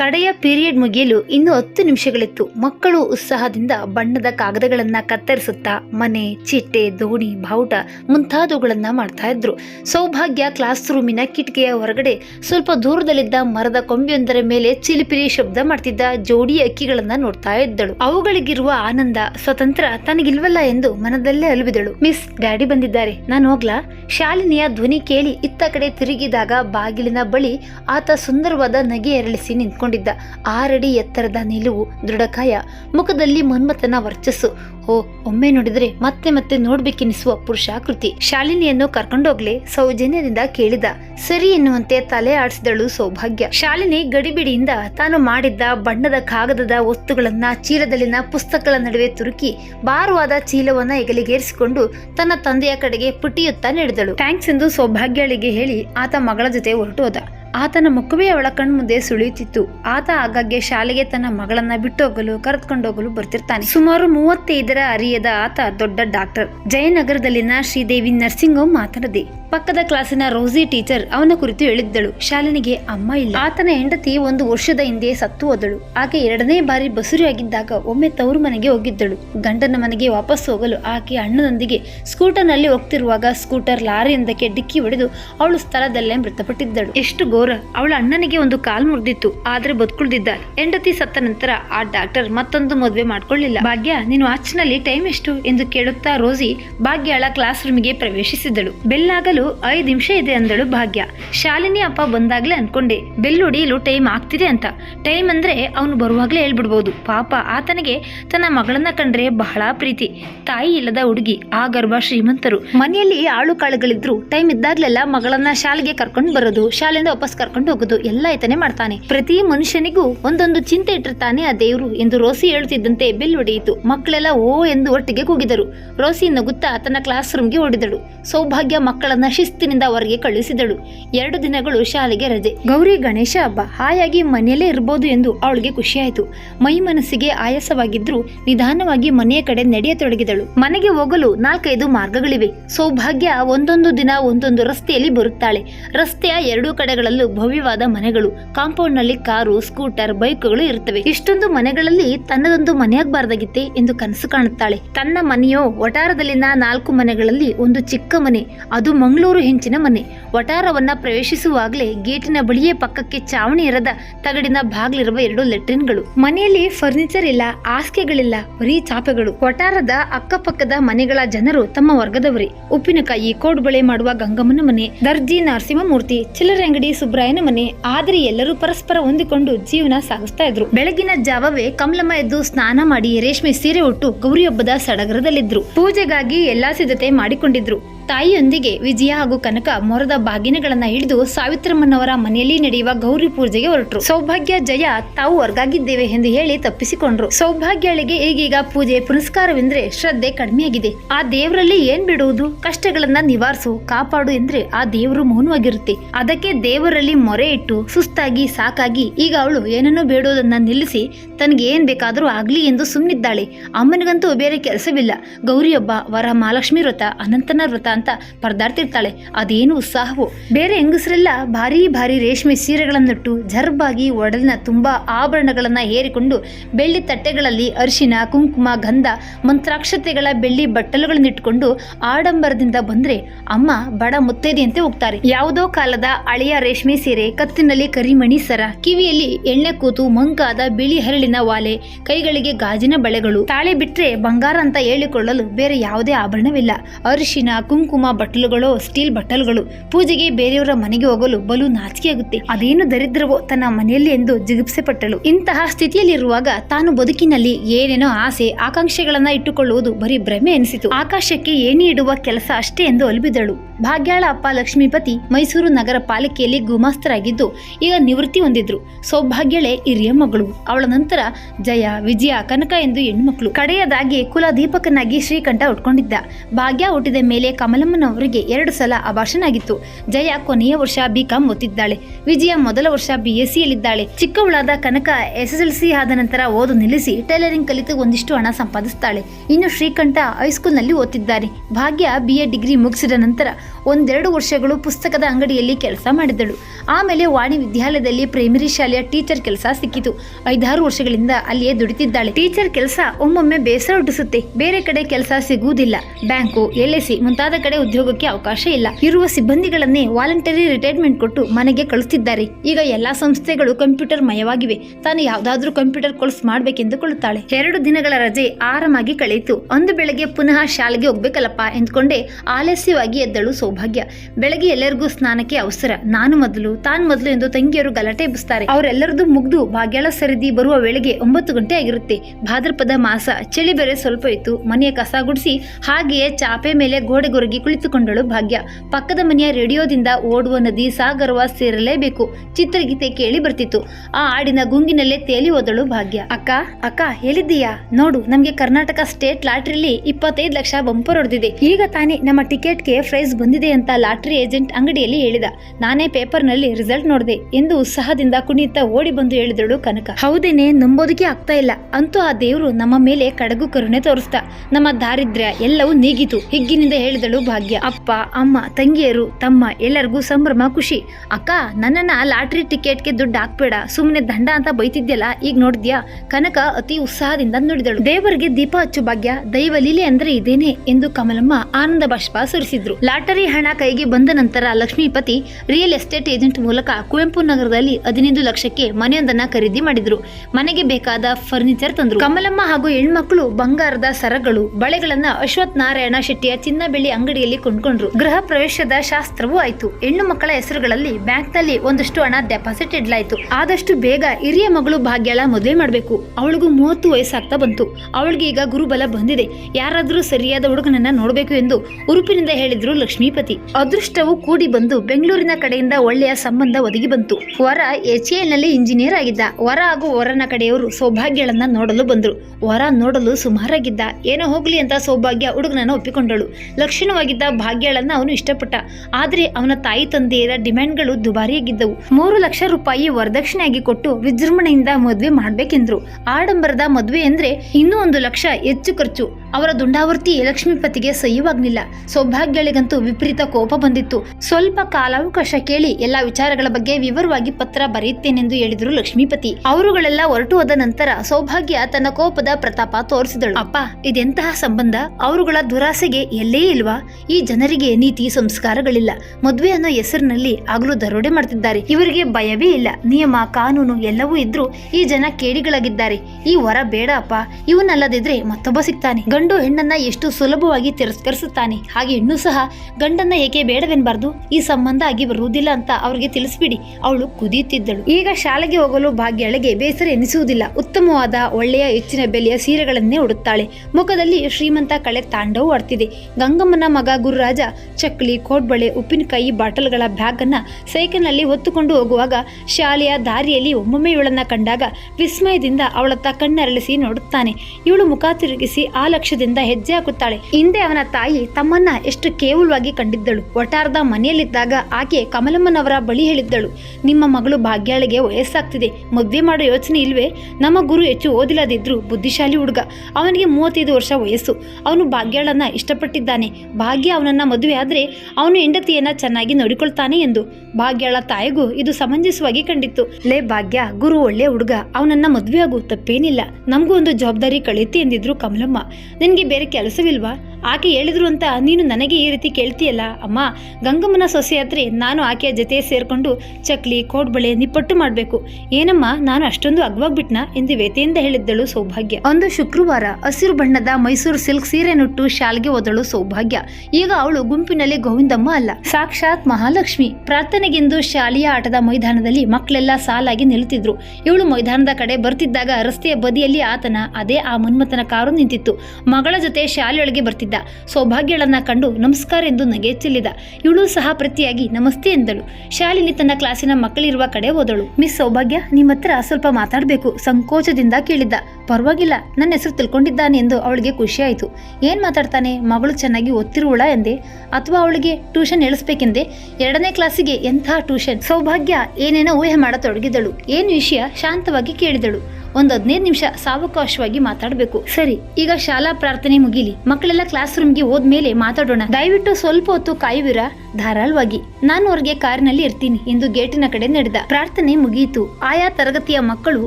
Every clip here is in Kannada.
ಕಡೆಯ ಪೀರಿಯಡ್ ಮುಗಿಯಲು ಇನ್ನು ಹತ್ತು ನಿಮಿಷಗಳಿತ್ತು. ಮಕ್ಕಳು ಉತ್ಸಾಹದಿಂದ ಬಣ್ಣದ ಕಾಗದಗಳನ್ನ ಕತ್ತರಿಸುತ್ತಾ ಮನೆ, ಚಿಟ್ಟೆ, ದೋಣಿ, ಬಾವುಟ ಮುಂತಾದವುಗಳನ್ನ ಮಾಡ್ತಾ ಇದ್ರು. ಸೌಭಾಗ್ಯ ಕ್ಲಾಸ್ ರೂಮಿನ ಕಿಟಕಿಯ ಹೊರಗಡೆ ಸ್ವಲ್ಪ ದೂರದಲ್ಲಿದ್ದ ಮರದ ಕೊಂಬೆಯೊಂದರ ಮೇಲೆ ಚಿಲಿಪಿಲಿ ಶಬ್ದ ಮಾಡ್ತಿದ್ದ ಜೋಡಿ ಅಕ್ಕಿಗಳನ್ನ ನೋಡ್ತಾ ಇದ್ದಳು. ಅವುಗಳಿಗಿರುವ ಆನಂದ ಸ್ವತಂತ್ರ ತನಗಿಲ್ವಲ್ಲ ಎಂದು ಮನದಲ್ಲೇ ಅಲುಬಿದಳು. ಮಿಸ್, ಡ್ಯಾಡಿ ಬಂದಿದ್ದಾರೆ. ನಾನು ಹೋಗ್ಲಾ? ಶಾಲಿನಿಯ ಧ್ವನಿ ಕೇಳಿ ಇತ್ತ ಕಡೆ ತಿರುಗಿದಾಗ ಬಾಗಿಲಿನ ಬಳಿ ಆತ ಸುಂದರವಾದ ನಗೆ ಎರಳಿಸಿ ನಿಂತ್ಕೊಂಡಿದ್ದ ಆರಡಿ ಎತ್ತರದ ನಿಲುವು ದೃಢಕಾಯ, ಮುಖದಲ್ಲಿ ಮನ್ಮಥನ ವರ್ಚಸ್ಸು. ಓ, ಒಮ್ಮೆ ನೋಡಿದ್ರೆ ಮತ್ತೆ ಮತ್ತೆ ನೋಡ್ಬೇಕೆನಿಸುವ ಪುರುಷಾಕೃತಿ. ಶಾಲಿನಿಯನ್ನು ಕರ್ಕೊಂಡೋಗ್ಲೆ, ಸೌಜನ್ಯದಿಂದ ಕೇಳಿದ. ಸರಿ ಎನ್ನುವಂತೆ ತಲೆ ಆಡಿಸಿದಳು ಸೌಭಾಗ್ಯ. ಶಾಲಿನಿ ಗಡಿಬಿಡಿಯಿಂದ ತಾನು ಮಾಡಿದ್ದ ಬಣ್ಣದ ಕಾಗದದ ವಸ್ತುಗಳನ್ನ ಚೀಲದಲ್ಲಿನ ಪುಸ್ತಕಗಳ ನಡುವೆ ತುರುಕಿ, ಭಾರವಾದ ಚೀಲವನ್ನ ಹೆಗಲಿಗೇರಿಸಿಕೊಂಡು ತನ್ನ ತಂದೆಯ ಕಡೆಗೆ ಪುಟಿಯುತ್ತಾ ನಡೆದಳು. ಥ್ಯಾಂಕ್ಸ್ ಎಂದು ಸೌಭಾಗ್ಯಳಿಗೆ ಹೇಳಿ ಆತ ಮಗಳ ಜೊತೆ ಹೊರಟು ಹೋದ. ಆತನ ಮುಖವೇ ಅವಳ ಕಣ್ಮುಂದೆ ಸುಳಿಯುತ್ತಿತ್ತು. ಆತ ಆಗಾಗ್ಗೆ ಶಾಲೆಗೆ ತನ್ನ ಮಗಳನ್ನ ಬಿಟ್ಟೋಗಲು, ಕರೆದುಕೊಂಡೋಗಲು ಬರ್ತಿರ್ತಾನೆ. ಸುಮಾರು ಮೂವತ್ತೈದರ ಅರಿಯದ ಆತ ದೊಡ್ಡ ಡಾಕ್ಟರ್. ಜಯನಗರದಲ್ಲಿನ ಶ್ರೀದೇವಿ ನರ್ಸಿಂಗ್ ಹೋಮ್ ಮಾತನದೆ ಪಕ್ಕದ ಕ್ಲಾಸಿನ ರೋಸಿ ಟೀಚರ್ ಅವನ ಕುರಿತು ಹೇಳಿದ್ದಳು. ಶಾಲಿನಿಗೆ ಅಮ್ಮ ಇಲ್ಲ. ಆತನ ಹೆಂಡತಿ ಒಂದು ವರ್ಷದ ಹಿಂದೆ ಸತ್ತು ಹೋದಳು. ಆಕೆ ಎರಡನೇ ಬಾರಿ ಬಸುರಿಯಾಗಿದ್ದಾಗ ಒಮ್ಮೆ ತವರು ಮನೆಗೆ ಹೋಗಿದ್ದಳು. ಗಂಡನ ಮನೆಗೆ ವಾಪಸ್ ಹೋಗಲು ಆಕೆ ಅಣ್ಣನೊಂದಿಗೆ ಸ್ಕೂಟರ್ನಲ್ಲಿ ಹೋಗ್ತಿರುವಾಗ ಸ್ಕೂಟರ್ ಲಾರಿಯೊಂದಕ್ಕೆ ಡಿಕ್ಕಿ ಹೊಡೆದು ಅವಳು ಸ್ಥಳದಲ್ಲೇ ಮೃತಪಟ್ಟಿದ್ದಳು. ಎಷ್ಟು ಘೋರ. ಅವಳ ಅಣ್ಣನಿಗೆ ಒಂದು ಕಾಲ್ ಮುರಿದಿತ್ತು. ಆದ್ರೆ ಬದುಕುಳಿದಿದ್ದ ಹೆಂಡತಿ ಸತ್ತ ನಂತರ ಆ ಡಾಕ್ಟರ್ ಮತ್ತೊಂದು ಮದುವೆ ಮಾಡ್ಕೊಳ್ಳಿಲ್ಲ. ಭಾಗ್ಯ, ನೀನು ಆಚಿನಲ್ಲಿ ಟೈಮ್ ಎಷ್ಟು? ಎಂದು ಕೇಳುತ್ತಾ ರೋಸಿ ಭಾಗ್ಯಳ ಕ್ಲಾಸ್ ರೂಮಿಗೆ ಪ್ರವೇಶಿಸಿದಳು. ಬೆಲ್ಲಾಗಲು ಐದು ನಿಮಿಷ ಇದೆ ಅಂದಳು ಭಾಗ್ಯ. ಶಾಲಿನಿ ಅಪ್ಪ ಬಂದಾಗ್ಲೇ ಅನ್ಕೊಂಡೆ ಹೊಡೆಯಲು ಟೈಮ್ ಆಗ್ತಿದೆ ಅಂತ. ಟೈಮ್ ಅಂದ್ರೆ ಅವನು ಬರುವಾಗ್ಲೇ ಹೇಳ್ಬಿಡ್ಬೋದು. ಪಾಪ ಆತನಿಗೆ ತನ್ನ ಮಗಳನ್ನ ಕಂಡ್ರೆ ಬಹಳ ಪ್ರೀತಿ. ತಾಯಿ ಇಲ್ಲದ ಹುಡುಗಿ, ಆ ಗರ್ಭ ಶ್ರೀಮಂತರು. ಮನೆಯಲ್ಲಿ ಆಳು ಕಾಳುಗಳಿದ್ರು. ಟೈಮ್ ಇದ್ದಾಗ್ಲೆಲ್ಲ ಮಗಳನ್ನ ಶಾಲೆಗೆ ಕರ್ಕೊಂಡು ಬರೋದು, ಶಾಲೆಯಿಂದ ವಾಪಸ್ ಕರ್ಕೊಂಡು ಹೋಗೋದು, ಎಲ್ಲ ಈತನೇ ಮಾಡ್ತಾನೆ. ಪ್ರತಿ ಮನುಷ್ಯನಿಗೂ ಒಂದೊಂದು ಚಿಂತೆ ಇಟ್ಟಿರ್ತಾನೆ ಆ ದೇವ್ರು ಎಂದು ರೋಸಿ ಹೇಳುತ್ತಿದ್ದಂತೆ ಬೆಲ್ ಹೊಡೆಯಿತು. ಮಕ್ಕಳೆಲ್ಲ ಓ ಎಂದು ಒಟ್ಟಿಗೆ ಕೂಗಿದರು. ರೋಸಿ ನಗುತ್ತಾ ತನ್ನ ಕ್ಲಾಸ್ ರೂಮ್ಗೆ ಓಡಿದಳು. ಸೌಭಾಗ್ಯ ಮಕ್ಕಳನ್ನ ಶಿಸ್ತಿನಿಂದ ಹೊರಗೆ ಕಳುಹಿಸಿದಳು. ಎರಡು ದಿನಗಳು ಶಾಲೆಗೆ ರಜೆ. ಗೌರಿ ಗಣೇಶ ಹಬ್ಬ. ಹಾಯಾಗಿ ಮನೆಯಲ್ಲೇ ಇರಬಹುದು ಎಂದು ಅವಳಿಗೆ ಖುಷಿಯಾಯಿತು. ಮೈ ಮನಸ್ಸಿಗೆ ಆಯಾಸವಾಗಿದ್ರು ನಿಧಾನವಾಗಿ ಮನೆಯ ಕಡೆ ನಡೆಯತೊಡಗಿದಳು. ಮನೆಗೆ ಹೋಗಲು ನಾಲ್ಕೈದು ಮಾರ್ಗಗಳಿವೆ. ಸೌಭಾಗ್ಯ ಒಂದೊಂದು ದಿನ ಒಂದೊಂದು ರಸ್ತೆಯಲ್ಲಿ ಬರುತ್ತಾಳೆ. ರಸ್ತೆಯ ಎರಡೂ ಕಡೆಗಳಲ್ಲೂ ಭವ್ಯವಾದ ಮನೆಗಳು. ಕಾಂಪೌಂಡ್ನಲ್ಲಿ ಕಾರು, ಸ್ಕೂಟರ್, ಬೈಕ್ಗಳು ಇರುತ್ತವೆ. ಇಷ್ಟೊಂದು ಮನೆಗಳಲ್ಲಿ ತನ್ನದೊಂದು ಮನೆಯಾಗಬಾರ್ದಾಗಿತ್ತೆ ಎಂದು ಕನಸು ಕಾಣುತ್ತಾಳೆ. ತನ್ನ ಮನೆಯೋ ವಠಾರದಲ್ಲಿನ ನಾಲ್ಕು ಮನೆಗಳಲ್ಲಿ ಒಂದು ಚಿಕ್ಕ ಮನೆ. ಅದು ಮಂಗಳೂರು ಹೆಂಚಿನ ಮನೆ. ವಟಾರವನ್ನ ಪ್ರವೇಶಿಸುವಾಗಲೇ ಗೇಟಿನ ಬಳಿಯೇ ಪಕ್ಕಕ್ಕೆ ಚಾವಣಿ ಇರದ ತಗಡಿನ ಬಾಗಿಲಿರುವ ಎರಡು ಲೆಟ್ರಿನ್ಗಳು. ಮನೆಯಲ್ಲಿ ಫರ್ನಿಚರ್ ಇಲ್ಲ ಆಸ್ಕೆಗಳಿಲ್ಲ ಬರೀ ಚಾಪೆಗಳು. ವಟಾರದ ಅಕ್ಕಪಕ್ಕದ ಮನೆಗಳ ಜನರು ತಮ್ಮ ವರ್ಗದವರೇ. ಉಪ್ಪಿನಕಾಯಿ ಕೋಡುಬಳೆ ಮಾಡುವ ಗಂಗಮ್ಮನ ಮನೆ, ದರ್ಜಿ ನರಸಿಂಹಮೂರ್ತಿ, ಚಿಲ್ಲರೆ ಅಂಗಡಿ ಸುಬ್ರಾಯನ ಮನೆ, ಆದರೆ ಎಲ್ಲರೂ ಪರಸ್ಪರ ಹೊಂದಿಕೊಂಡು ಜೀವನ ಸಾಗಿಸ್ತಾ ಇದ್ರು. ಬೆಳಗಿನ ಜಾವವೇ ಕಮಲಮ್ಮ ಎದ್ದು ಸ್ನಾನ ಮಾಡಿ ರೇಷ್ಮೆ ಸೀರೆ ಉಟ್ಟು ಗೌರಿ ಹಬ್ಬದ ಸಡಗರದಲ್ಲಿದ್ರು. ಪೂಜೆಗಾಗಿ ಎಲ್ಲಾ ಸಿದ್ಧತೆ ಮಾಡಿಕೊಂಡಿದ್ರು. ತಾಯಿಯೊಂದಿಗೆ ವಿಜಯ ಹಾಗೂ ಕನಕ ಮೊರದ ಬಾಗಿನಗಳನ್ನ ಹಿಡಿದು ಸಾವಿತ್ರಮ್ಮನವರ ಮನೆಯಲ್ಲಿ ನಡೆಯುವ ಗೌರಿ ಪೂಜೆಗೆ ಹೊರಟರು. ಸೌಭಾಗ್ಯ, ಜಯ ತಾವು ಹೊರಗಾಗಿದ್ದೇವೆ ಎಂದು ಹೇಳಿ ತಪ್ಪಿಸಿಕೊಂಡ್ರು. ಸೌಭಾಗ್ಯಳಿಗೆ ಈಗೀಗ ಪೂಜೆ ಪುನಸ್ಕಾರವೆಂದ್ರೆ ಶ್ರದ್ಧೆ ಕಡಿಮೆಯಾಗಿದೆ. ಆ ದೇವರಲ್ಲಿ ಏನ್ ಬಿಡುವುದು? ಕಷ್ಟಗಳನ್ನ ನಿವಾರಿಸು, ಕಾಪಾಡು ಎಂದ್ರೆ ಆ ದೇವರು ಮೌನವಾಗಿರುತ್ತೆ. ಅದಕ್ಕೆ ದೇವರಲ್ಲಿ ಮೊರೆ ಇಟ್ಟು ಸುಸ್ತಾಗಿ, ಸಾಕಾಗಿ ಈಗ ಅವಳು ಏನನ್ನೂ ಬೇಡೋದನ್ನ ನಿಲ್ಲಿಸಿ ತನಗೆ ಏನ್ ಬೇಕಾದರೂ ಆಗ್ಲಿ ಎಂದು ಸುಮ್ಮನಿದ್ದಾಳೆ ಅಮ್ಮನಿಗಂತೂ ಬೇರೆ ಕೆಲಸವಿಲ್ಲ. ಗೌರಿ ಹಬ್ಬ ವರ ಮಹಾಲಕ್ಷ್ಮಿ ವ್ರತ, ಅನಂತನ ವ್ರತ ಅಂತ ಪರ್ದಾಡ್ತಿರ್ತಾಳೆ. ಅದೇನು ಉತ್ಸಾಹವು. ಬೇರೆ ಹೆಂಗಸರೆಲ್ಲ ಭಾರಿ ಭಾರಿ ರೇಷ್ಮೆ ಸೀರೆಗಳನ್ನಿಟ್ಟು ಜರ್ಬಾಗಿ ಒಡಲಿನ ತುಂಬಾ ಆಭರಣಗಳನ್ನ ಹೇರಿಕೊಂಡು ಬೆಳ್ಳಿ ತಟ್ಟೆಗಳಲ್ಲಿ ಅರಿಶಿನ, ಕುಂಕುಮ, ಗಂಧ, ಮಂತ್ರಾಕ್ಷತೆಗಳ ಬೆಳ್ಳಿ ಬಟ್ಟಲುಗಳನ್ನಿಟ್ಟುಕೊಂಡು ಆಡಂಬರದಿಂದ ಬಂದ್ರೆ ಅಮ್ಮ ಬಡ ಮುತ್ತೈದೆಯಂತೆ ಹೋಗ್ತಾರೆ. ಯಾವುದೋ ಕಾಲದ ಹಳೆಯ ರೇಷ್ಮೆ ಸೀರೆ, ಕತ್ತಿನಲ್ಲಿ ಕರಿಮಣಿ ಸರ, ಕಿವಿಯಲ್ಲಿ ಎಣ್ಣೆ ಕೂತು ಮಂಕಾದ ಬಿಳಿ ಹರಳಿನ ವಾಲೆ, ಕೈಗಳಿಗೆ ಗಾಜಿನ ಬಳೆಗಳು. ತಾಳೆ ಬಿಟ್ರೆ ಬಂಗಾರ ಅಂತ ಹೇಳಿಕೊಳ್ಳಲು ಬೇರೆ ಯಾವುದೇ ಆಭರಣವಿಲ್ಲ. ಅರಿಶಿನ, ಕುಂಕುಮ ಬಟ್ಟಲುಗಳು ಸ್ಟೀಲ್ ಬಟ್ಟಲುಗಳು, ಪೂಜೆಗೆ ಬೇರೆಯವರ ಮನೆಗೆ ಹೋಗಲು ಬಲು ನಾಚಿಕೆಯಾಗುತ್ತೆ. ಅದೇನು ದರಿದ್ರವೋ ತನ್ನ ಮನೆಯಲ್ಲಿ ಎಂದು ಜಿಗುಪ್ಸೆ ಪಟ್ಟಳು ಇಂತಹ ಸ್ಥಿತಿಯಲ್ಲಿರುವಾಗ ತಾನು ಬದುಕಿನಲ್ಲಿ ಏನೇನೋ ಆಸೆ, ಆಕಾಂಕ್ಷೆಗಳನ್ನ ಇಟ್ಟುಕೊಳ್ಳುವುದು ಬರೀ ಭ್ರಮೆ ಎನಿಸಿತು. ಆಕಾಶಕ್ಕೆ ಏಣಿ ಇಡುವ ಕೆಲಸ ಅಷ್ಟೇ ಎಂದು ಅಲ್ಬಿದಳು. ಭಾಗ್ಯಾಳ ಅಪ್ಪ ಲಕ್ಷ್ಮೀಪತಿ ಮೈಸೂರು ನಗರ ಪಾಲಿಕೆಯಲ್ಲಿ ಗುಮಾಸ್ತರಾಗಿದ್ದು ಈಗ ನಿವೃತ್ತಿ ಹೊಂದಿದ್ರು. ಸೌಭಾಗ್ಯಳೆ ಹಿರಿಯ ಮಗಳು. ಅವಳ ನಂತರ ಜಯ, ವಿಜಯ, ಕನಕ ಎಂದು ಹೆಣ್ಣುಮಕ್ಕಳು ಕಡೆಯದಾಗಿ ಕುಲದೀಪಕನಾಗಿ ಶ್ರೀಕಂಠ ಉಟ್ಕೊಂಡಿದ್ದ ಭಾಗ್ಯ ಹುಟ್ಟಿದ ಮೇಲೆ ಕಮಲಮ್ಮನವರಿಗೆ ಎರಡು ಸಲ ಅಭಾಷಣ ಆಗಿತ್ತು. ಜಯ ಕೊನೆಯ ವರ್ಷ ಬಿ ಕಾಂ ಓದಿದ್ದಾಳೆ ವಿಜಯ ಮೊದಲ ವರ್ಷ ಬಿ ಎಸ್ ಸಿಯಲ್ಲಿದ್ದಾಳೆ ಚಿಕ್ಕವಳಾದ Kanaka S S L C ಆದ ನಂತರ ಓದು ನಿಲ್ಲಿಸಿ ಟೈಲರಿಂಗ್ ಕಲಿತು ಒಂದಿಷ್ಟು ಹಣ ಸಂಪಾದಿಸುತ್ತಾಳೆ ಇನ್ನು ಶ್ರೀಕಂಠ ಹೈಸ್ಕೂಲ್ನಲ್ಲಿ ಓದ್ತಿದ್ದಾರೆ. ಭಾಗ್ಯ ಬಿ ಎ ಡಿಗ್ರಿ ಮುಗಿಸಿದ ನಂತರ ಒಂದೆರಡು ವರ್ಷಗಳು ಪುಸ್ತಕದ ಅಂಗಡಿಯಲ್ಲಿ ಕೆಲಸ ಮಾಡಿದಳು. ಆಮೇಲೆ ವಾಣಿ ವಿದ್ಯಾಲಯದಲ್ಲಿ ಪ್ರೈಮರಿ ಶಾಲೆಯ ಟೀಚರ್ ಕೆಲಸ ಸಿಕ್ಕಿತು. ಐದಾರು ವರ್ಷಗಳಿಂದ ಅಲ್ಲಿಯೇ ದುಡಿತಿದ್ದಾಳೆ. ಟೀಚರ್ ಕೆಲಸ ಒಮ್ಮೊಮ್ಮೆ ಬೇಸರ ಹುಟ್ಟಿಸುತ್ತೆ. ಬೇರೆ ಕಡೆ ಕೆಲಸ ಸಿಗುವುದಿಲ್ಲ. ಬ್ಯಾಂಕು ಎಲ್ಎಸಿ ಮುಂತಾದ ಕಡೆ ಉದ್ಯೋಗಕ್ಕೆ ಅವಕಾಶ ಇಲ್ಲ. ಇರುವ ಸಿಬ್ಬಂದಿಗಳನ್ನೇ ವಾಲಂಟರಿ ರಿಟೈರ್ಮೆಂಟ್ ಕೊಟ್ಟು ಮನೆಗೆ ಕಳಿಸುತ್ತಿದ್ದಾರೆ ಈಗ ಎಲ್ಲಾ ಸಂಸ್ಥೆಗಳು ಕಂಪ್ಯೂಟರ್ ಮಯವಾಗಿವೆ. ತಾನು ಯಾವ್ದಾದ್ರೂ ಕಂಪ್ಯೂಟರ್ ಕೋರ್ಸ್ ಮಾಡ್ಬೇಕೆಂದುಕೊಳ್ಳುತ್ತಾಳೆ. ಎರಡು ದಿನಗಳ ರಜೆ ಆರಾಮಾಗಿ ಕಳೆಯಿತು. ಒಂದು ಬೆಳಗ್ಗೆ ಪುನಃ ಶಾಲೆಗೆ ಹೋಗ್ಬೇಕಲ್ಲಪ್ಪ ಎಂದುಕೊಂಡೇ ಆಲಸ್ಯವಾಗಿ ಎದ್ದಳು ಸೌಭಾಗ್ಯ. ಬೆಳಗ್ಗೆ ಎಲ್ಲರಿಗೂ ಸ್ನಾನಕ್ಕೆ ಅವಸರ. ನಾನು ಮೊದಲು, ತಾನು ಮೊದಲು ಎಂದು ತಂಗಿಯರು ಗಲಾಟೆ ಎಬ್ಬಿಸ್ತಾರೆ. ಅವರೆಲ್ಲರದು ಮುಗ್ದು, ಭಾಗ್ಯಾಳ ಸರಿದಿ ಬರುವ ವೇಳೆಗೆ ಒಂಬತ್ತು ಗಂಟೆ ಆಗಿರುತ್ತೆ. ಭಾದ್ರಪದ ಮಾಸ, ಚಳಿ ಬೇರೆ ಸ್ವಲ್ಪ ಇತ್ತು. ಮನೆಯ ಕಸ ಗುಡಿಸಿ, ಹಾಗೆಯೇ ಚಾಪೆ ಮೇಲೆ ಗೋಡೆಗೊರಗಿ ಕುಳಿತುಕೊಂಡಳು ಭಾಗ್ಯ. ಪಕ್ಕದ ಮನೆಯ ರೇಡಿಯೋದಿಂದ ಓಡುವ ನದಿ ಸಾಗರವ ಸೇರಲೇಬೇಕು. ಚಿತ್ರಗೀತೆ ಕೇಳಿ ಬರ್ತಿತ್ತು. ಆ ಹಾಡಿನ ಗುಂಗಿನಲ್ಲೇ ತೇಲಿ ಹೋದಳು ಭಾಗ್ಯ. ಅಕ್ಕ ಅಕ್ಕ, ಹೇಳಿದ್ದೀಯಾ? ನೋಡು, ನಮ್ಗೆ ಕರ್ನಾಟಕ ಸ್ಟೇಟ್ ಲಾಟ್ರಿಲಿ ಇಪ್ಪತ್ತೈದು ಲಕ್ಷ ಬಂಪರ್ ಹೊಡೆದಿದೆ. ಈಗ ತಾನೇ ನಮ್ಮ ಟಿಕೆಟ್ಗೆ ಪ್ರೈಸ್ ಬಂದಿದೆ ಅಂತ ಲಾಟ್ರಿ ಏಜೆಂಟ್ ಅಂಗಡಿಯಲ್ಲಿ ಹೇಳಿದ. ನಾನೇ ಪೇಪರ್ನಲ್ಲಿ ರಿಸಲ್ಟ್ ನೋಡಿದೆ ಎಂದು ಉತ್ಸಾಹದಿಂದ ಕುಣಿಯುತ್ತಾ ಓಡಿ ಬಂದು ಹೇಳಿದಳು ಕನಕ. ಹೌದೇನೆ, ನಂಬೋದಕ್ಕೆ ಆಗ್ತಾ ಇಲ್ಲ. ಅಂತೂ ಆ ದೇವರು ನಮ್ಮ ಮೇಲೆ ಕಡಗು ಕರುಣೆ ತೋರಿಸ್ತ ನಮ್ಮ ದಾರಿದ್ರ್ಯ ಎಲ್ಲವೂ ನೀಗಿತು. ಹಿಗ್ಗಿನಿಂದ ಹೇಳಿದಳು ಭಾಗ್ಯ. ಅಪ್ಪ, ಅಮ್ಮ, ತಂಗಿಯರು, ತಮ್ಮ ಎಲ್ಲರಿಗೂ ಸಂಭ್ರಮ, ಖುಷಿ. ಅಕ್ಕ, ನನ್ನನ್ನ ಲಾಟ್ರಿ ಟಿಕೆಟ್ಗೆ ದುಡ್ಡು ಹಾಕ್ಬೇಡ. ಸುಮ್ಮನೆ ದಂಡ ಅಂತ ಬೈತಿದ್ಯಲ್ಲ, ಈಗ ನೋಡಿದ್ಯಾ? ಕನಕ ಅತಿ ಉತ್ಸಾಹದಿಂದ ನುಡಿದಳು. ದೇವರಿಗೆ ದೀಪ ಹಚ್ಚು ಭಾಗ್ಯ, ದೈವ ಲೀಲೆ ಅಂದ್ರೆ ಇದೇನೆ ಎಂದು ಕಮಲಮ್ಮ ಆನಂದ ಬಾಷ್ಪ ಸುರಿಸಿದ್ರು. ಲಾಟರಿ ಹಣ ಕೈಗೆ ಬಂದ ನಂತರ ಲಕ್ಷ್ಮೀಪತಿ ರಿಯಲ್ ಎಸ್ಟೇಟ್ ಏಜೆಂಟ್ ಮೂಲಕ ಕುವೆಂಪು ನಗರದಲ್ಲಿ ಹದಿನೈದು ಲಕ್ಷಕ್ಕೆ ಮನೆಯೊಂದನ್ನ ಖರೀದಿ ಮಾಡಿದ್ರು. ಮನೆಗೆ ಬೇಕಾದ ಫರ್ನಿಚರ್ ತಂದರು. ಕಮಲಮ್ಮ ಹಾಗೂ ಹೆಣ್ಮಕ್ಳು ಬಂಗಾರದ ಸರಗಳು, ಬಳೆಗಳನ್ನ ಅಶ್ವಥ್ ನಾರಾಯಣ ಶೆಟ್ಟಿಯ ಚಿನ್ನ ಬೆಳ್ಳಿ ಅಂಗಡಿಯಲ್ಲಿ ಕೊಂಡ್ಕೊಂಡ್ರು. ಗೃಹ ಪ್ರವೇಶದ ಶಾಸ್ತ್ರವೂ ಆಯ್ತು. ಹೆಣ್ಣು ಮಕ್ಕಳ ಹೆಸರುಗಳಲ್ಲಿ ಬ್ಯಾಂಕ್ನಲ್ಲಿ ಒಂದಷ್ಟು ಹಣ ಡೆಪಾಸಿಟ್ ಇಡಲಾಯಿತು. ಆದಷ್ಟು ಬೇಗ ಹಿರಿಯ ಮಗಳು ಭಾಗ್ಯಳ ಮದುವೆ ಮಾಡಬೇಕು. ಅವಳಿಗೂ ಮೂವತ್ತು ವಯಸ್ಸಾಗ್ತಾ ಬಂತು. ಅವಳಿಗೆ ಈಗ ಗುರುಬಲ ಬಂದಿದೆ. ಯಾರಾದರೂ ಸರಿಯಾದ ಹುಡುಗನನ್ನ ನೋಡಬೇಕು ಎಂದು ಉರುಪಿನಿಂದ ಹೇಳಿದ್ರು ಲಕ್ಷ್ಮೀಪತಿ ಅದೃಷ್ಟವು ಕೂಡಿ ಬಂದು ಬೆಂಗಳೂರಿನ ಕಡೆಯಿಂದ ಒಳ್ಳೆಯ ಸಂಬಂಧ ಒದಗಿ ಬಂತು. ವರ ಎಚ್ನಲ್ಲಿ ಇಂಜಿನಿಯರ್ ಆಗಿದ್ದ. ವರ ಹಾಗೂ ವರನ ಕಡೆಯವರು ಸೌಭಾಗ್ಯಗಳನ್ನ ನೋಡಲು ಬಂದರು. ವರ ನೋಡಲು ಸುಮಾರಾಗಿದ್ದ. ಏನೋ ಹೋಗ್ಲಿ ಅಂತ ಸೌಭಾಗ್ಯ ಹುಡುಗನನ್ನು ಒಪ್ಪಿಕೊಂಡಳು. ಲಕ್ಷಣವಾಗಿದ್ದ ಭಾಗ್ಯಗಳನ್ನ ಅವನು ಇಷ್ಟಪಟ್ಟ. ಆದ್ರೆ ಅವನ ತಾಯಿ ತಂದೆಯರ ಡಿಮ್ಯಾಂಡ್ಗಳು ದುಬಾರಿಯಾಗಿದ್ದವು. ಮೂರು ಲಕ್ಷ ರೂಪಾಯಿ ವರದಕ್ಷಿಣೆಯಾಗಿ ಕೊಟ್ಟು ವಿಜೃಂಭಣೆಯಿಂದ ಮದುವೆ ಮಾಡಬೇಕೆಂದ್ರು. ಆಡಂಬರದ ಮದುವೆ ಅಂದ್ರೆ ಇನ್ನೂ ಒಂದು ಲಕ್ಷ ಹೆಚ್ಚು ಖರ್ಚು. ಅವರ ದುಂಡಾವರ್ತಿ ಲಕ್ಷ್ಮೀಪತಿಗೆ ಸಹ್ಯವಾಗ್ಲಿಲ್ಲ. ಸೌಭಾಗ್ಯಳಿಗಂತೂ ವಿಪರೀತ ಕೋಪ ಬಂದಿತ್ತು. ಸ್ವಲ್ಪ ಕಾಲಾವಕಾಶ ಕೇಳಿ ಎಲ್ಲಾ ವಿಚಾರಗಳ ಬಗ್ಗೆ ವಿವರವಾಗಿ ಪತ್ರ ಬರೆಯುತ್ತೇನೆಂದು ಹೇಳಿದರು ಲಕ್ಷ್ಮೀಪತಿ. ಅವರುಗಳೆಲ್ಲ ಹೊರಟು ಹೋದ ನಂತರ ಸೌಭಾಗ್ಯ ತನ್ನ ಕೋಪದ ಪ್ರತಾಪ ತೋರಿಸಿದಳು. ಅಪ್ಪ, ಇದೆಂತಹ ಸಂಬಂಧ? ಅವರುಗಳ ದುರಾಸೆಗೆ ಎಲ್ಲೇ ಇಲ್ವಾ? ಈ ಜನರಿಗೆ ನೀತಿ ಸಂಸ್ಕಾರಗಳಿಲ್ಲ. ಮದುವೆ ಅನ್ನೋ ಹೆಸರಿನಲ್ಲಿ ಆಗಲೂ ದರೋಡೆ ಮಾಡ್ತಿದ್ದಾರೆ. ಇವರಿಗೆ ಭಯವೇ ಇಲ್ಲ. ನಿಯಮ, ಕಾನೂನು ಎಲ್ಲವೂ ಇದ್ರೂ ಈ ಜನ ಕೇಡಿಗಳಾಗಿದ್ದಾರೆ. ಈ ವರ ಬೇಡ ಅಪ್ಪ ಇವನಲ್ಲದಿದ್ರೆ ಮತ್ತೊಬ್ಬ ಸಿಗ್ತಾನೆ. ಗಂಡು ಹೆಣ್ಣನ್ನ ಎಷ್ಟು ಸುಲಭವಾಗಿ ತಿರಸ್ಕರಿಸುತ್ತಾನೆ. ಹಾಗೆ ಹೆಣ್ಣು ಸಹ ಗಂಡನ್ನ ಏಕೆ ಬೇಡವೆನ್ಬಾರ್ದು? ಈ ಸಂಬಂಧ ಆಗಿ ಬರುವುದಿಲ್ಲ ಅಂತ ಅವ್ರಿಗೆ ತಿಳಿಸ್ಬಿಡಿ. ಅವಳು ಕುದಿಯುತ್ತಿದ್ದಳು ಈಗ ಶಾಲೆಗೆ ಹೋಗಲು ಭಾಗ್ಯಳಿಗೆ ಬೇಸರ ಎನಿಸುವುದಿಲ್ಲ. ಉತ್ತಮವಾದ ಒಳ್ಳೆಯ ಹೆಚ್ಚಿನ ಬೆಲೆಯ ಸೀರೆಗಳನ್ನೇ ಉಡುತ್ತಾಳೆ. ಮುಖದಲ್ಲಿ ಶ್ರೀಮಂತ ಕಳೆ ತಾಂಡವು ಆಡ್ತಿದೆ. ಗಂಗಮ್ಮನ ಮಗ ಗುರುರಾಜ ಚಕ್ಲಿ, ಕೋಡ್ಬಳೆ, ಉಪ್ಪಿನಕಾಯಿ ಬಾಟಲ್ಗಳ ಬ್ಯಾಗ್ ಅನ್ನ ಸೈಕಲ್ನಲ್ಲಿ ಹೊತ್ತುಕೊಂಡು ಹೋಗುವಾಗ ಶಾಲೆಯ ದಾರಿಯಲ್ಲಿ ಒಮ್ಮೊಮ್ಮೆ ಇವಳನ್ನ ಕಂಡಾಗ ವಿಸ್ಮಯದಿಂದ ಅವಳತ್ತ ಕಣ್ಣರಳಿಸಿ ನೋಡುತ್ತಾನೆ. ಇವಳು ಮುಖ ತಿರುಗಿಸಿ ಆ ಲಕ್ಷ್ಯದಿಂದ ಹೆಜ್ಜೆ ಹಾಕುತ್ತಾಳೆ. ಹಿಂದೆ ಅವನ ತಾಯಿ ತಮ್ಮನ್ನ ಎಷ್ಟು ಕೇವಲವಾಗಿ ಕಂಡಿದ್ದಳು. ಒಟಾರದ ಮನೆಯಲ್ಲಿದ್ದಾಗ ಆಕೆ ಕಮಲಮ್ಮನವರ ಬಳಿ ಹೇಳಿದ್ದಳು. ನಿಮ್ಮ ಮಗಳು ಭಾಗ್ಯಾಳಿಗೆ ವಯಸ್ಸಾಗ್ತಿದೆ. ಮದುವೆ ಮಾಡೋ ಯೋಚನೆ ಇಲ್ವೇ? ನಮ್ಮ ಗುರು ಹೆಚ್ಚು ಓದಿಲ್ಲದಿದ್ರು ಬುದ್ಧಿಶಾಲಿ ಹುಡುಗ. ಅವನಿಗೆ ಮೂವತ್ತೈದು ವರ್ಷ ವಯಸ್ಸು. ಅವನು ಭಾಗ್ಯಾಳನ್ನ ಇಷ್ಟಪಟ್ಟಿದ್ದಾನೆ. ಭಾಗ್ಯ ಅವನನ್ನ ಮದುವೆ ಆದ್ರೆ ಅವನು ಹೆಂಡತಿಯನ್ನ ಚೆನ್ನಾಗಿ ನೋಡಿಕೊಳ್ತಾನೆ ಎಂದು. ಭಾಗ್ಯಾಳ ತಾಯಿಗೂ ಇದು ಸಮಂಜಸವಾಗಿ ಕಂಡಿತ್ತು. ಲೇ ಭಾಗ್ಯ, ಗುರು ಒಳ್ಳೆ ಹುಡುಗ. ಅವನನ್ನ ಮದುವೆ ಆಗು ತಪ್ಪೇನಿಲ್ಲ. ನಮಗೂ ಒಂದು ಜವಾಬ್ದಾರಿ ಕಳೆಯುತ್ತೆ ಎಂದಿದ್ರು ಕಮಲಮ್ಮ. ನಿನಗೆ ಬೇರೆ ಕೆಲಸವಿಲ್ವಾ? ಆಕೆ ಹೇಳಿದ್ರು ಅಂತ ನೀನು ನನಗೆ ಈ ರೀತಿ ಕೇಳ್ತೀಯಲ್ಲ ಅಮ್ಮ, ಗಂಗಮ್ಮನ ಸೊಸೆ ಆದ್ರೆ ನಾನು ಆಕೆಯ ಜೊತೆ ಸೇರ್ಕೊಂಡು ಚಕ್ಲಿ, ಕೋಡ್ಬಳೆ ನಿಪ್ಪಟ್ಟು ಮಾಡಬೇಕು. ಏನಮ್ಮ, ನಾನು ಅಷ್ಟೊಂದು ಅಗ್ವಾಗ್ಬಿಟ್ನ ಎಂದು ವ್ಯತೆಯಿಂದ ಹೇಳಿದ್ದಳು ಸೌಭಾಗ್ಯ. ಒಂದು ಶುಕ್ರವಾರ ಹಸಿರು ಬಣ್ಣದ ಮೈಸೂರು ಸಿಲ್ಕ್ ಸೀರೆ ನುಟ್ಟು ಶಾಲ್ಗೆ ಓದಳು ಸೌಭಾಗ್ಯ. ಈಗ ಅವಳು ಗುಂಪಿನಲ್ಲಿ ಗೋವಿಂದಮ್ಮ ಅಲ್ಲ. ಸಾಕ್ಷಾತ್ ಮಹಾಲಕ್ಷ್ಮಿ. ಪ್ರಾರ್ಥನೆಗೆಂದು ಶಾಲೆಯ ಆಟದ ಮೈದಾನದಲ್ಲಿ ಮಕ್ಕಳೆಲ್ಲ ಸಾಲಾಗಿ ನಿಲ್ಲುತ್ತಿದ್ರು. ಇವಳು ಮೈದಾನದ ಕಡೆ ಬರ್ತಿದ್ದಾಗ ರಸ್ತೆಯ ಬದಿಯಲ್ಲಿ ಆತನ, ಅದೇ ಆ ಮನ್ಮಥನ ಕಾರು ನಿಂತಿತ್ತು. ಮಗಳ ಜೊತೆ ಶಾಲೆಯೊಳಗೆ ಬರ್ತಿದ್ದ. ಸೌಭಾಗ್ಯಳನ್ನ ಕಂಡು ನಮಸ್ಕಾರ ಎಂದು ನಗೆ ಚೆಲ್ಲಿದ ಇವಳು ಸಹ ಪ್ರತಿಯಾಗಿ, ನಮಸ್ತೆ ಎಂದಳು. ಶಾಲಿನಿ ತನ್ನ ಕ್ಲಾಸಿನ ಮಕ್ಕಳಿರುವ ಕಡೆ ಹೋದಳು. ಮಿಸ್ ಸೌಭಾಗ್ಯ, ನಿಮ್ಮ ಹತ್ರ ಸ್ವಲ್ಪ ಮಾತಾಡಬೇಕು, ಸಂಕೋಚದಿಂದ ಕೇಳಿದ್ದ. ಪರವಾಗಿಲ್ಲ, ನನ್ನ ಹೆಸರು ತಿಳ್ಕೊಂಡಿದ್ದಾನೆ ಎಂದು ಅವಳಿಗೆ ಖುಷಿಯಾಯಿತು ಏನ್ ಮಾತಾಡ್ತಾನೆ? ಮಗಳು ಚೆನ್ನಾಗಿ ಒತ್ತಿರುವಳ ಎಂದೆ. ಅಥವಾ ಅವಳಿಗೆ ಟ್ಯೂಷನ್ ಎಳಿಸ್ಬೇಕೆಂದೆ ಎರಡನೇ ಕ್ಲಾಸಿಗೆ ಎಂಥ ಟ್ಯೂಷನ್? ಸೌಭಾಗ್ಯ ಏನೇನೋ ಊಹೆ ಮಾಡತೊಡಗಿದಳು. ಏನು ವಿಷಯ? ಶಾಂತವಾಗಿ ಕೇಳಿದಳು. ಒಂದ್ ಹದಿನೈದು ನಿಮಿಷ ಸಾವಕಾಶವಾಗಿ ಮಾತಾಡಬೇಕು. ಸರಿ, ಈಗ ಶಾಲಾ ಪ್ರಾರ್ಥನೆ ಮುಗಿಲಿ. ಮಕ್ಕಳೆಲ್ಲ ಕ್ಲಾಸ್ ರೂಮ್ಗೆ ಹೋದ್ಮೇಲೆ ಮಾತಾಡೋಣ. ದಯವಿಟ್ಟು ಸ್ವಲ್ಪ ಹೊತ್ತು ಕಾಯುವಿರಾ? ಧಾರಾಳವಾಗಿ, ನಾನು ಅವ್ರಿಗೆ ಕಾರಿನಲ್ಲಿ ಇರ್ತೀನಿ ಎಂದು ಗೇಟಿನ ಕಡೆ ನಡೆದ ಪ್ರಾರ್ಥನೆ ಮುಗಿಯಿತು. ಆಯಾ ತರಗತಿಯ ಮಕ್ಕಳು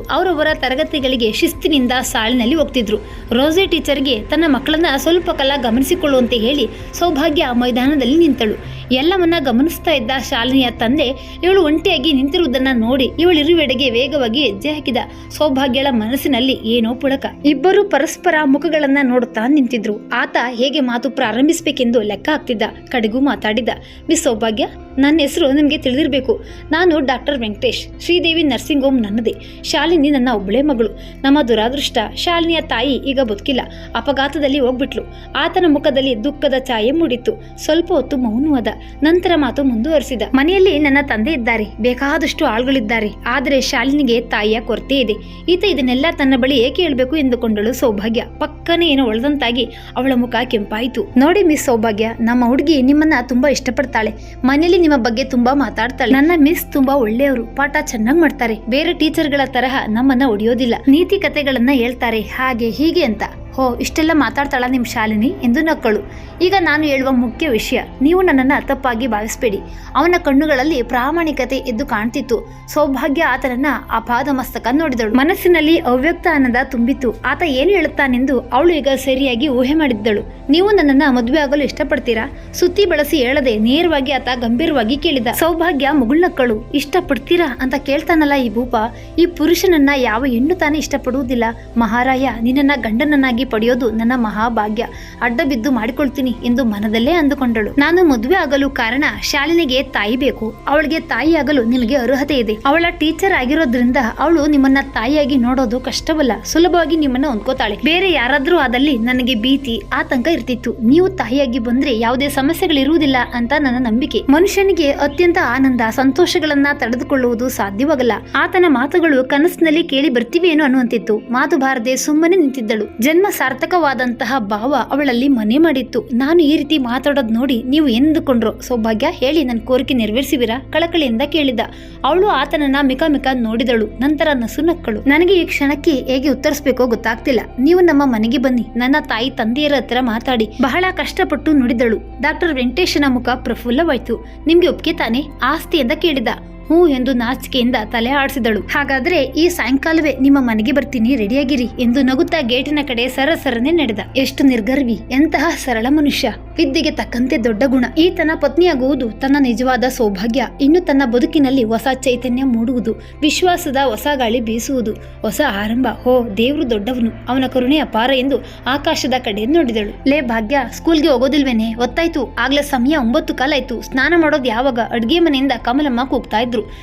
ಅವರವರ ತರಗತಿಗಳಿಗೆ ಶಿಸ್ತಿನಿಂದ ಸಾಲಿನಲ್ಲಿ ಹೋಗ್ತಿದ್ರು. ರೋಸೆ ಟೀಚರ್ಗೆ ತನ್ನ ಮಕ್ಕಳನ್ನ ಸ್ವಲ್ಪ ಕಾಲ ಗಮನಿಸಿಕೊಳ್ಳುವಂತೆ ಹೇಳಿ ಸೌಭಾಗ್ಯ ಮೈದಾನದಲ್ಲಿ ನಿಂತಳು. ಎಲ್ಲವನ್ನ ಗಮನಿಸ್ತಾ ಇದ್ದ ಶಾಲಿನಿಯ ತಂದೆ, ಇವಳು ಒಂಟಿಯಾಗಿ ನಿಂತಿರುವುದನ್ನ ನೋಡಿ ಇವಳು ಇರುವೆಡೆಗೆ ವೇಗವಾಗಿ ಹೆಜ್ಜೆ ಹಾಕಿದ ಸೌಭಾಗ್ಯಳ ಮನಸ್ಸಿನಲ್ಲಿ ಏನೋ ಪುಳಕ ಇಬ್ಬರು ಪರಸ್ಪರ ಮುಖಗಳನ್ನ ನೋಡುತ್ತಾ ನಿಂತಿದ್ರು. ಆತ ಹೇಗೆ ಮಾತು ಪ್ರಾರಂಭಿಸಬೇಕೆಂದು ಲೆಕ್ಕ ಹಾಕ್ತಿದ್ದ, ಕಡೆಗೂ ಮಾತಾಡಿದ. ಮಿಸ್ ಸೌಭಾಗ್ಯ ನನ್ನ ಹೆಸರು ನಿಮಗೆ ತಿಳಿದಿರಬೇಕು. ನಾನು doctor Venkatesh, Sridevi nursing home ನನ್ನದೇ. ಶಾಲಿನಿ ನನ್ನ ಒಬ್ಬಳೇ ಮಗಳು. ನಮ್ಮ ದುರಾದೃಷ್ಟ ಶಾಲಿನಿಯ ತಾಯಿ ಈಗ ಬದುಕಿಲ್ಲ. ಅಪಘಾತದಲ್ಲಿ ಹೋಗ್ಬಿಟ್ಲು. ಆತನ ಮುಖದಲ್ಲಿ ದುಃಖದ ಛಾಯೆ ಮೂಡಿತ್ತು. ಸ್ವಲ್ಪ ಹೊತ್ತು ಮೌನವಾದ ನಂತರ ಮಾತು ಮುಂದುವರಿಸಿದ. ಮನೆಯಲ್ಲಿ ನನ್ನ ತಂದೆ ಇದ್ದಾರೆ. ಬೇಕಾದಷ್ಟು ಆಳುಗಳಿದ್ದಾರೆ. ಆದರೆ ಶಾಲಿನಿಗೆ ತಾಯಿಯ ಕೊರತೆ ಇದೆ. ಈತ ಇದನ್ನೆಲ್ಲ ತನ್ನ ಬಳಿ ಏಕೆ ಹೇಳಬೇಕು ಎಂದುಕೊಂಡಳು ಸೌಭಾಗ್ಯ. ಪಕ್ಕನೆ ಏನೋ ಒಳದಂತಾಗಿ ಅವಳ ಮುಖ ಕೆಂಪಾಯಿತು. ನೋಡಿ ಮಿಸ್ ಸೌಭಾಗ್ಯ, ನಮ್ಮ ಹುಡುಗಿ ನಿಮ್ಮನ್ನ ತುಂಬಾ ಇಷ್ಟಪಡ್ತಾಳೆ ಮನೆಯಲ್ಲಿ ನಿಮ್ಮ ಬಗ್ಗೆ ತುಂಬಾ ಮಾತಾಡ್ತಾಳೆ. ನನ್ನ ಮಿಸ್ ತುಂಬಾ ಒಳ್ಳೆಯವರು. ಪಾಠ ಚೆನ್ನಾಗಿ ಮಾಡ್ತಾರೆ. ಬೇರೆ ಟೀಚರ್ಗಳ ತರಹ ನಮ್ಮನ್ನ ಒಡೆಯೋದಿಲ್ಲ. ನೀತಿ ಕಥೆಗಳನ್ನ ಹೇಳ್ತಾರೆ. ಹಾಗೆ ಹೀಗೆ ಅಂತ. ಹೋ, ಇಷ್ಟೆಲ್ಲ ಮಾತಾಡ್ತಾಳ ನಿಮ್ಮ ಶಾಲಿನಿ? ಎಂದು ನಕ್ಕಳು. ಈಗ ನಾನು ಹೇಳುವ ಮುಖ್ಯ ವಿಷಯ, ನೀವು ನನ್ನನ್ನು ತಪ್ಪಾಗಿ ಭಾವಿಸಬೇಡಿ. ಅವನ ಕಣ್ಣುಗಳಲ್ಲಿ ಪ್ರಾಮಾಣಿಕತೆ ಎದ್ದು ಕಾಣ್ತಿತ್ತು. ಸೌಭಾಗ್ಯ ಆತನನ್ನ ಅಪಾದ ಮಸ್ತಕ ನೋಡಿದಳು. ಮನಸ್ಸಿನಲ್ಲಿ ಅವ್ಯಕ್ತ ಆನಂದ ತುಂಬಿತ್ತು. ಆತ ಏನು ಹೇಳುತ್ತಾನೆಂದು ಅವಳು ಈಗ ಸರಿಯಾಗಿ ಊಹೆ ಮಾಡಿದ್ದಳು. ನೀವು ನನ್ನನ್ನ ಮದುವೆ ಆಗಲು ಇಷ್ಟಪಡ್ತೀರಾ? ಸುತ್ತಿ ಬಳಸಿ ಹೇಳದೆ ನೇರವಾಗಿ ಆತ ಗಂಭೀರವಾಗಿ ಕೇಳಿದ. ಸೌಭಾಗ್ಯ ಮುಗುಳ್ನಕ್ಕಳು ಇಷ್ಟಪಡ್ತೀರಾ ಅಂತ ಕೇಳ್ತಾನಲ್ಲ ಈ ಭೂಪ? ಈ ಪುರುಷನನ್ನ ಯಾವ ಹೆಣ್ಣು ತಾನೇ ಇಷ್ಟಪಡುವುದಿಲ್ಲ? ಮಹಾರಾಯ, ನಿನ್ನನ್ನ ಗಂಡನನ್ನಾಗಿ ಪಡೆಯೋದು ನನ್ನ ಮಹಾಭಾಗ್ಯ. ಅಡ್ಡ ಬಿದ್ದು ಮಾಡಿಕೊಳ್ತೀನಿ ಎಂದು ಮನದಲ್ಲೇ ಅಂದುಕೊಂಡಳು. ನಾನು ಮದುವೆ ಆಗಲು ಕಾರಣ ಶಾಲಿನಿಗೆ ತಾಯಿ ಬೇಕು. ಅವಳಿಗೆ ತಾಯಿಯಾಗಲು ನಿನಗೆ ಅರ್ಹತೆ ಇದೆ. ಅವಳ ಟೀಚರ್ ಆಗಿರೋದ್ರಿಂದ ಅವಳು ನಿಮ್ಮನ್ನ ತಾಯಿಯಾಗಿ ನೋಡೋದು ಕಷ್ಟವಲ್ಲ. ಸುಲಭವಾಗಿ ನಿಮ್ಮನ್ನ ಹೊಂದ್ಕೋತಾಳೆ. ಬೇರೆ ಯಾರಾದ್ರೂ ಆದಲ್ಲಿ ನನಗೆ ಭೀತಿ, ಆತಂಕ ಇರ್ತಿತ್ತು. ನೀವು ತಾಯಿಯಾಗಿ ಬಂದ್ರೆ ಯಾವುದೇ ಸಮಸ್ಯೆಗಳಿರುವುದಿಲ್ಲ ಅಂತ ನನ್ನ ನಂಬಿಕೆ. ಮನುಷ್ಯನಿಗೆ ಅತ್ಯಂತ ಆನಂದ, ಸಂತೋಷಗಳನ್ನ ತಡೆದುಕೊಳ್ಳುವುದು ಸಾಧ್ಯವಾಗಲ್ಲ. ಆತನ ಮಾತುಗಳು ಕನಸಿನಲ್ಲಿ ಕೇಳಿ ಬರ್ತಿವೇನೋ ಅನ್ನುವಂತಿತ್ತು. ಮಾತು ಬಾರದೆ ಸುಮ್ಮನೆ ನಿಂತಿದ್ದಳು. ಜನ್ಮ ಸಾರ್ಥಕವಾದಂತಹ ಭಾವ ಅವಳಲ್ಲಿ ಮನೆ ಮಾಡಿತ್ತು. ನಾನು ಈ ರೀತಿ ಮಾತಾಡೋದು ನೋಡಿ ನೀವು ಎಂದುಕೊಂಡ್ರು? ಸೌಭಾಗ್ಯ, ಹೇಳಿ ನನ್ನ ಕೋರಿಕೆ ನೆರವೇರಿಸುವಿರಾ? ಕಳಕಳಿಯಿಂದ ಕೇಳಿದ. ಅವಳು ಆತನನ್ನ ಮಿಕ ಮಿಕ ನೋಡಿದಳು. ನಂತರ ನಸು ನಕ್ಕಳು. ನನಗೆ ಈ ಕ್ಷಣಕ್ಕೆ ಹೇಗೆ ಉತ್ತರಿಸಬೇಕೋ ಗೊತ್ತಾಗ್ತಿಲ್ಲ. ನೀವು ನಮ್ಮ ಮನೆಗೆ ಬನ್ನಿ. ನನ್ನ ತಾಯಿ ತಂದೆಯರ ಹತ್ರ ಮಾತಾಡಿ. ಬಹಳ ಕಷ್ಟಪಟ್ಟು ನುಡಿದಳು. ಡಾಕ್ಟರ್ ವೆಂಕಟೇಶನ ಮುಖ ಪ್ರಫುಲ್ಲವಾಯ್ತು. ನಿಮ್ಗೆ ಒಪ್ಪಿಗೆ ತಾನೆ? ಆಸ್ತಿ ಅಂತ ಕೇಳಿದ. ಹ್ಞೂ ಎಂದು ನಾಚಿಕೆಯಿಂದ ತಲೆ ಆಡಿಸಿದಳು. ಹಾಗಾದ್ರೆ ಈ ಸಾಯಂಕಾಲವೇ ನಿಮ್ಮ ಮನೆಗೆ ಬರ್ತೀನಿ, ರೆಡಿಯಾಗಿರಿ ಎಂದು ನಗುತ್ತಾ ಗೇಟಿನ ಕಡೆ ಸರಸರನೆ ನಡೆದ. ಎಷ್ಟು ನಿರ್ಗರ್ವಿ, ಎಂತಹ ಸರಳ ಮನುಷ್ಯ. ವಿದ್ಯೆಗೆ ತಕ್ಕಂತೆ ದೊಡ್ಡ ಗುಣ. ಈತನ ಪತ್ನಿಯಾಗುವುದು ತನ್ನ ನಿಜವಾದ ಸೌಭಾಗ್ಯ. ಇನ್ನು ತನ್ನ ಬದುಕಿನಲ್ಲಿ ಹೊಸ ಚೈತನ್ಯ ಮೂಡುವುದು, ವಿಶ್ವಾಸದ ಹೊಸ ಗಾಳಿ ಬೀಸುವುದು, ಹೊಸ ಆರಂಭ. ಹೋ, ದೇವ್ರು ದೊಡ್ಡವನು. ಅವನ ಕರುಣೆ ಅಪಾರ ಎಂದು ಆಕಾಶದ ಕಡೆ ನೋಡಿದಳು. ಲೇ ಭಾಗ್ಯ, ಸ್ಕೂಲ್ಗೆ ಹೋಗೋದಿಲ್ವೇನೆ? ಒತ್ತಾಯ್ತು ಆಗ್ಲೇ ಸಮಯ ಒಂಬತ್ತು ಕಾಲಾಯ್ತು. ಸ್ನಾನ ಮಾಡೋದು ಯಾವಾಗ? ಅಡ್ಗೆ ಮನೆಯಿಂದ ಕಮಲಮ್ಮ ಕೂಗ್ತಾ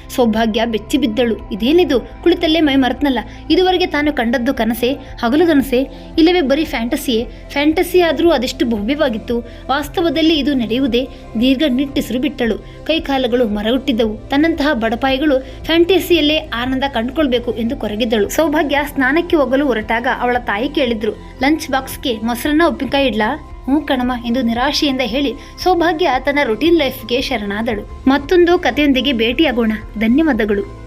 ಸೌಭಾಗ್ಯ ಬೆಚ್ಚಿ ಬಿದ್ದಳು. ಇದೇನಿದು? ಕುಳಿತಲ್ಲೇ ಮೈ ಮರೆತ್ನಲ್ಲ. ಇದುವರೆಗೆ ತಾನು ಕಂಡದ್ದು ಕನಸೆ? ಹಗಲು ಕನಸೆ ಇಲ್ಲವೇ ಬರೀ ಫ್ಯಾಂಟಸಿಯೇ? ಫ್ಯಾಂಟಸಿ ಆದರೂ ಅದೆಷ್ಟು ಭವ್ಯವಾಗಿತ್ತು. ವಾಸ್ತವದಲ್ಲಿ ಇದು ನಡೆಯುವುದೇ? ದೀರ್ಘ ನಿಟ್ಟಿಸಿರು ಬಿಟ್ಟಳು. ಕೈಕಾಲಗಳು ಮರಗುಟ್ಟಿದ್ದವು. ತನ್ನಂತಹ ಬಡಪಾಯಿಗಳು ಫ್ಯಾಂಟಸಿಯಲ್ಲೇ ಆನಂದ ಕಂಡುಕೊಳ್ಬೇಕು ಎಂದು ಕೊರಗಿದ್ದಳು. ಸೌಭಾಗ್ಯ ಸ್ನಾನಕ್ಕೆ ಹೋಗಲು ಹೊರಟಾಗ ಅವಳ ತಾಯಿ ಕೇಳಿದ್ರು. ಲಂಚ್ ಬಾಕ್ಸ್ಗೆ ಮೊಸರನ್ನ ಉಪ್ಪಿನಕಾಯಿ ಇಡ್ಲಾ? ಹ್ಞೂ ಕಣಮ್ಮ ಎಂದು ನಿರಾಶೆಯಿಂದ ಹೇಳಿ ಸೌಭಾಗ್ಯ ತನ್ನ ರೊಟೀನ್ ಲೈಫ್ಗೆ ಶರಣಾದಳು. ಮತ್ತೊಂದು ಕಥೆಯೊಂದಿಗೆ ಭೇಟಿಯಾಗೋಣ. ಧನ್ಯವಾದಗಳು.